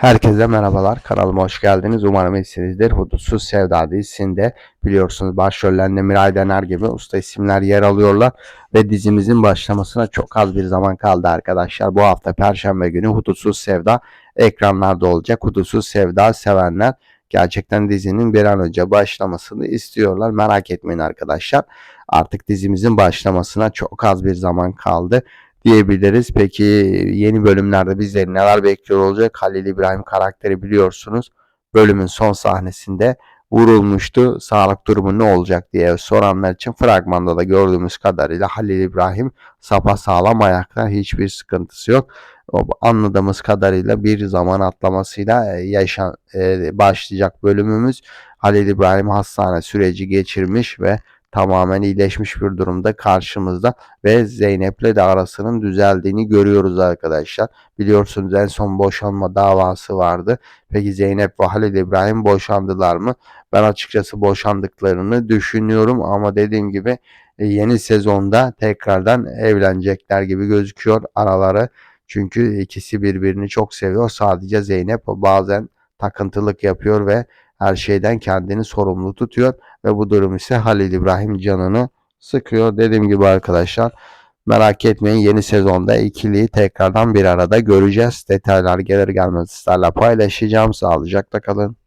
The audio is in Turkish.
Herkese merhabalar. Kanalıma hoş geldiniz. Umarım iyisinizdir. Hudutsuz Sevda dizisinde biliyorsunuz başrollerinde Miray Dener gibi usta isimler yer alıyorlar. Ve dizimizin başlamasına çok az bir zaman kaldı arkadaşlar. Bu hafta Perşembe günü Hudutsuz Sevda ekranlarda olacak. Hudutsuz Sevda sevenler gerçekten dizinin bir an önce başlamasını istiyorlar. Merak etmeyin arkadaşlar. Artık dizimizin başlamasına çok az bir zaman kaldı diyebiliriz. Peki yeni bölümlerde bizleri neler bekliyor olacak? Halil İbrahim karakteri biliyorsunuz. Bölümün son sahnesinde vurulmuştu. Sağlık durumu ne olacak diye soranlar için fragmanda da gördüğümüz kadarıyla Halil İbrahim sapa sağlam ayakta hiçbir sıkıntısı yok. Anladığımız kadarıyla bir zaman atlamasıyla e, yaşan e, başlayacak bölümümüz Halil İbrahim hastane süreci geçirmiş ve tamamen iyileşmiş bir durumda karşımızda ve Zeynep'le de arasının düzeldiğini görüyoruz arkadaşlar. Biliyorsunuz en son boşanma davası vardı. Peki Zeynep ve Halil İbrahim boşandılar mı? Ben açıkçası boşandıklarını düşünüyorum ama dediğim gibi e, yeni sezonda tekrardan evlenecekler gibi gözüküyor araları. Çünkü ikisi birbirini çok seviyor. Sadece Zeynep bazen takıntılık yapıyor ve her şeyden kendini sorumlu tutuyor ve bu durum ise Halil İbrahim canını sıkıyor. Dediğim gibi arkadaşlar merak etmeyin yeni sezonda ikiliyi tekrardan bir arada göreceğiz. Detaylar gelir gelmez sizlerle paylaşacağım. Sağlıcakla kalın.